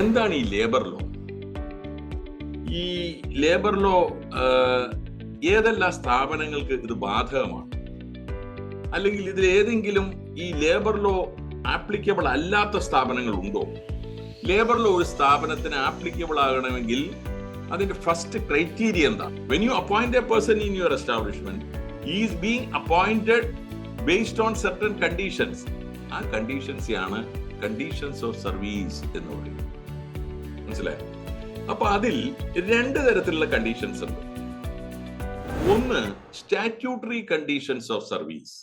എന്താണ് ഈ labour law ഈ ലേബർ ലോ ഏതെല്ലാം സ്ഥാപനങ്ങൾക്ക് ഇത് ബാധകമാണ്? അല്ലെങ്കിൽ ഇതിൽ ഏതെങ്കിലും ഈ ലേബർ ലോ ആപ്ലിക്കബിൾ അല്ലാത്ത സ്ഥാപനങ്ങൾ ഉണ്ടോ? ലേബർ ലോ ഒരു സ്ഥാപനത്തിന് ആപ്ലിക്കബിൾ ആകണമെങ്കിൽ അതിന്റെ ഫസ്റ്റ് ക്രൈറ്റീരിയ എന്താണ് when you appoint a person in your establishment is being appointed based on certain conditions ആ കണ്ടീഷൻസ് ആണ് കണ്ടീഷൻസ് ഓഫ് സർവീസ് എന്ന് പറയുന്നത്. മനസ്സിലായോ? അപ്പൊ അതിൽ രണ്ട് തരത്തിലുള്ള കണ്ടീഷൻസ് ഉണ്ട്. ഒന്ന് സ്റ്റാറ്റ്യൂട്ടറി കണ്ടീഷൻസ് ഓഫ് സർവീസ്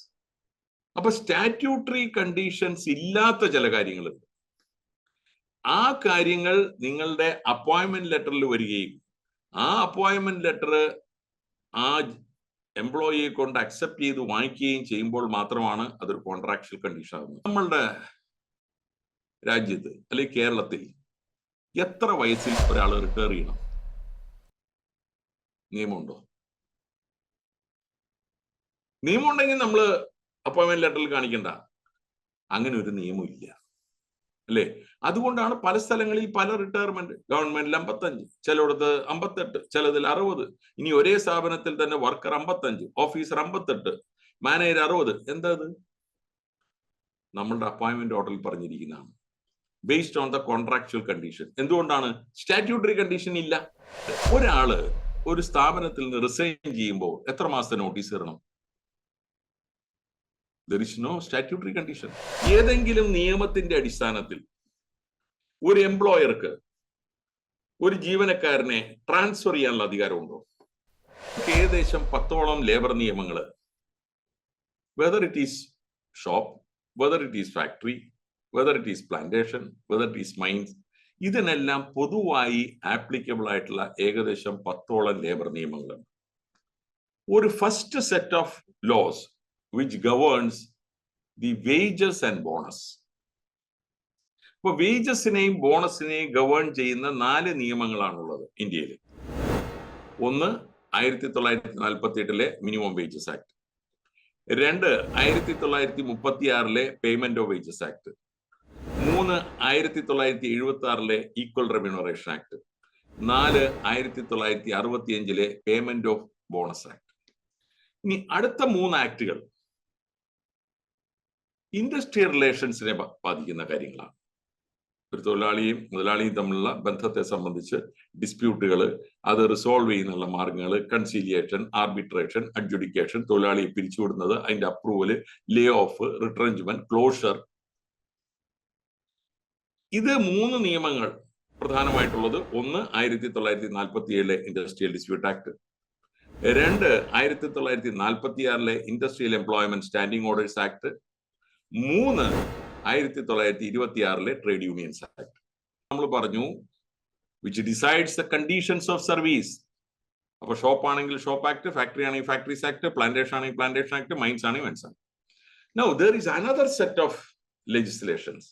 അപ്പൊ സ്റ്റാറ്റ്യൂട്ടറി കണ്ടീഷൻസ് ഇല്ലാത്ത ചില കാര്യങ്ങളുണ്ട്. ആ കാര്യങ്ങൾ നിങ്ങളുടെ അപ്പോയിന്റ്മെന്റ് ലെറ്ററിൽ വരികയും ആ അപ്പോയിന്റ്മെന്റ് ലെറ്റർ ആ എംപ്ലോയിയെ കൊണ്ട് അക്സെപ്റ്റ് ചെയ്ത് വാങ്ങിക്കുകയും ചെയ്യുമ്പോൾ മാത്രമാണ് അതൊരു കോൺട്രാക്ച്വൽ കണ്ടീഷൻ ആകുന്നത്. നമ്മളുടെ രാജ്യത്ത് അല്ലെങ്കിൽ കേരളത്തിൽ എത്ര വയസ്സിൽ ഒരാൾ റിട്ടയർ ചെയ്യണം? നിയമമുണ്ടോ? നിയമം ഉണ്ടെങ്കിൽ നമ്മൾ അപ്പോയിന്റ്മെന്റ് ലെറ്ററിൽ കാണിക്കണ്ട. അങ്ങനെ ഒരു നിയമം ഇല്ല അല്ലേ? അതുകൊണ്ടാണ് പല സ്ഥലങ്ങളിൽ പല റിട്ടയർമെന്റ് ഗവൺമെന്റിൽ അമ്പത്തഞ്ച് ചിലയിടത്ത് അമ്പത്തെട്ട് ചിലതിൽ അറുപത്. ഇനി ഒരേ സ്ഥാപനത്തിൽ തന്നെ വർക്കർ അമ്പത്തഞ്ച് ഓഫീസർ അമ്പത്തെട്ട് മാനേജർ അറുപത്. എന്താ നമ്മളുടെ അപ്പോയിന്റ്മെന്റ് ഓർഡറിൽ പറഞ്ഞിരിക്കുന്നതാണ്. Based on the contractual condition എന്തുകൊണ്ടാണ്? സ്റ്റാറ്റ്യൂട്ടറി കണ്ടീഷൻ ഇല്ല. ഒരാൾ ഒരു സ്ഥാപനത്തിൽ നിന്ന് റിസൈൻ ചെയ്യുമ്പോൾ എത്ര മാസത്തെ നോട്ടീസ് തരണം there is no statutory condition ഏതെങ്കിലും നിയമത്തിന്റെ അടിസ്ഥാനത്തിൽ ഒരു എംപ്ലോയർക്ക് ഒരു ജീവനക്കാരനെ ട്രാൻസ്ഫർ ചെയ്യാനുള്ള അധികാരമുണ്ടോ? ഏകദേശം പത്തോളം ലേബർ നിയമങ്ങൾ whether it is shop whether it is factory whether it is plantation whether it is mines ഇതിനെല്ലാം പൊതുവായി ആപ്ലിക്കബിൾ ആയിട്ടുള്ള ഏകദേശം പത്തോളം ലേബർ നിയമങ്ങളുണ്ട്. ഒരു first set of laws which governs the wages and bonus ഇപ്പൊ വേജസിനെയും ബോണസിനെയും ഗവേൺ ചെയ്യുന്ന നാല് നിയമങ്ങളാണുള്ളത് ഇന്ത്യയിൽ ഒന്ന് ആയിരത്തി തൊള്ളായിരത്തി നാൽപ്പത്തി എട്ടിലെ മിനിമം വേജസ് ആക്ട് രണ്ട് ആയിരത്തി തൊള്ളായിരത്തി മുപ്പത്തി ആറിലെ പേയ്മെന്റ് ഓഫ് വേജസ് ആക്ട് മൂന്ന് ആയിരത്തി തൊള്ളായിരത്തി എഴുപത്തി ആറിലെ ഈക്വൽ റെമ്യൂണറേഷൻ ആക്ട് നാല് ആയിരത്തി തൊള്ളായിരത്തി അറുപത്തി അഞ്ചിലെ പേയ്മെന്റ് ഓഫ് ബോണസ് ആക്ട് ഇനി അടുത്ത മൂന്ന് ആക്ടുകൾ. ഇൻഡസ്ട്രിയൽ റിലേഷൻസിനെ ബാധിക്കുന്ന കാര്യങ്ങളാണ്. ഒരു തൊഴിലാളിയും മുതലാളിയും തമ്മിലുള്ള ബന്ധത്തെ സംബന്ധിച്ച് ഡിസ്പ്യൂട്ടുകൾ അത് റിസോൾവ് ചെയ്യുന്നുള്ള മാർഗങ്ങൾ കൺസീലിയേഷൻ ആർബിട്രേഷൻ അഡ്ജുഡിക്കേഷൻ തൊഴിലാളിയെ പിരിച്ചുവിടുന്നത് അതിന്റെ approval lay off retrenchment closure ഇത് മൂന്ന് നിയമങ്ങൾ പ്രധാനമായിട്ടുള്ളത്. ഒന്ന് ആയിരത്തി തൊള്ളായിരത്തി നാൽപ്പത്തി ഏഴിലെ ഇൻഡസ്ട്രിയൽ ഡിസ്പ്യൂട്ട് ആക്ട് രണ്ട് ആയിരത്തി തൊള്ളായിരത്തി നാൽപ്പത്തി ആറിലെ industrial employment standing orders act മൂന്ന് ആയിരത്തി തൊള്ളായിരത്തി ഇരുപത്തി ആറിലെ ട്രേഡ് യൂണിയൻസ് ആക്ട് നമ്മൾ പറഞ്ഞു which decides the conditions of service അപ്പൊ ഷോപ്പ് ആണെങ്കിൽ ഷോപ്പ് ആക്ട് ഫാക്ടറി ആണെങ്കിൽ ഫാക്ടറീസ് ആക്ട് പ്ലാന്റേഷൻ ആണെങ്കിൽ പ്ലാന്റേഷൻ ആക്ട് മൈൻസ് ആണെങ്കിൽ mines act no there is another set of legislations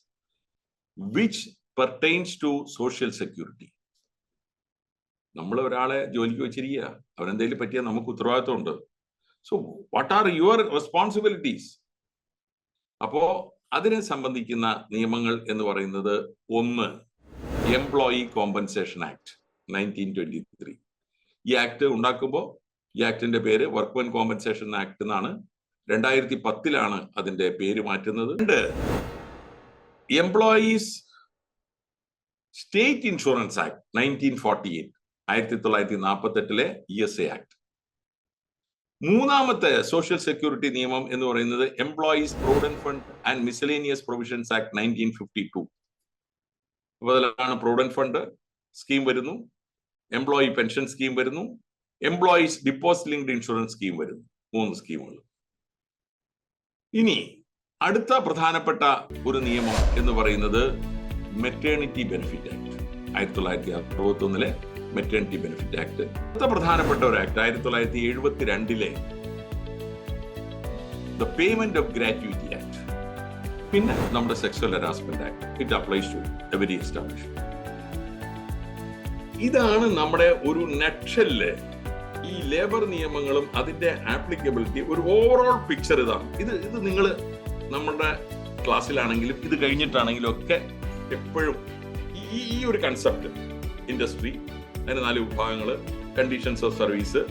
which pertains to social security നമ്മൾ ഒരാളെ ജോലിക്ക് വെച്ചിരിക്കുക. അവരെന്തെങ്കിലും പറ്റിയാൽ നമുക്ക് ഉത്തരവാദിത്വമുണ്ട്. So what are your responsibilities അപ്പോ അതിനെ സംബന്ധിക്കുന്ന നിയമങ്ങൾ എന്ന് പറയുന്നത് ഒന്ന് employee compensation act nineteen twenty three ഈ ആക്ട് ഉണ്ടാക്കുമ്പോൾ ഈ ആക്ടിന്റെ പേര് വർക്ക്മെൻ കോമ്പൻസേഷൻ ആക്ട് എന്നാണ്. രണ്ടായിരത്തി പത്തിലാണ് അതിന്റെ പേര് മാറ്റുന്നത്. Employees state insurance act nineteen forty eight ആയിരത്തി തൊള്ളായിരത്തി നാൽപ്പത്തി എട്ടിലെ ഇ എസ് എ ആക്ട് മൂന്നാമത്തെ സോഷ്യൽ സെക്യൂരിറ്റി നിയമം എന്ന് പറയുന്നത് employees provident fund and miscellaneous provisions act nineteen fifty two അതിലാണ് പ്രൊവിഡന്റ് ഫണ്ട് സ്കീം വരുന്നു എംപ്ലോയി പെൻഷൻ സ്കീം വരുന്നു employees deposit linked insurance scheme വരുന്നു മൂന്ന് സ്കീമുകൾ ഇനി അടുത്ത പ്രധാനപ്പെട്ട ഒരു നിയമം എന്ന് പറയുന്നത് മെറ്റേണിറ്റി ബെനിഫിറ്റ് ആക്ട് ആയിരത്തി തൊള്ളായിരത്തി അറുപത്തി ഒന്നിലെ മെറ്റേണിറ്റി ബെനിഫിറ്റ് ആക്ട് അടുത്ത പ്രധാനപ്പെട്ട ഒരു ആക്ട് ആയിരത്തി തൊള്ളായിരത്തി എഴുപത്തി രണ്ടിലെ the payment of gratuity act പിന്നെ നമ്മുടെ sexual harassment act it applies to every establish ഇതാണ് നമ്മുടെ ഒരു നക്ഷൽ ഈ ലേബർ നിയമങ്ങളും അതിന്റെ ആപ്ലിക്കബിലിറ്റി ഒരു ഓവറോൾ പിക്ചർ ഇതാണ്. ഇത് ഇത് നിങ്ങൾ നമ്മുടെ ക്ലാസ്സിലാണെങ്കിലും ഇത് കഴിഞ്ഞിട്ടാണെങ്കിലും ഒക്കെ എപ്പോഴും ഈ ഈ ഒരു കൺസെപ്റ്റ് ഇൻഡസ്ട്രി അതിന് നാല് വിഭാഗങ്ങൾ കണ്ടീഷൻസ് ഓഫ് സർവീസ്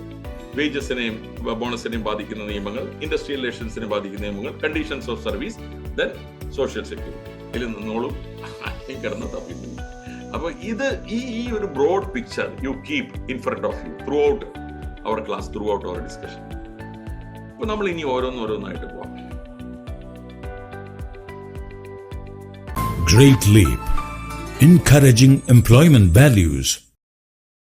വേജസിനെയും ബോണസിനെയും ബാധിക്കുന്ന നിയമങ്ങൾ ഇൻഡസ്ട്രിയൽ റിലേഷൻസിനെ ബാധിക്കുന്ന നിയമങ്ങൾ conditions of service then social security ഇതിൽ നിന്നോളും കിടന്ന് തപ്പി അപ്പോൾ ഇത് ഈ ഈ ഒരു broad picture you keep in front of you throughout our class throughout our discussion അപ്പൊ നമ്മൾ ഇനി ഓരോന്നോരോന്നായിട്ട് പോവാം. Great Leap Encouraging Employment Values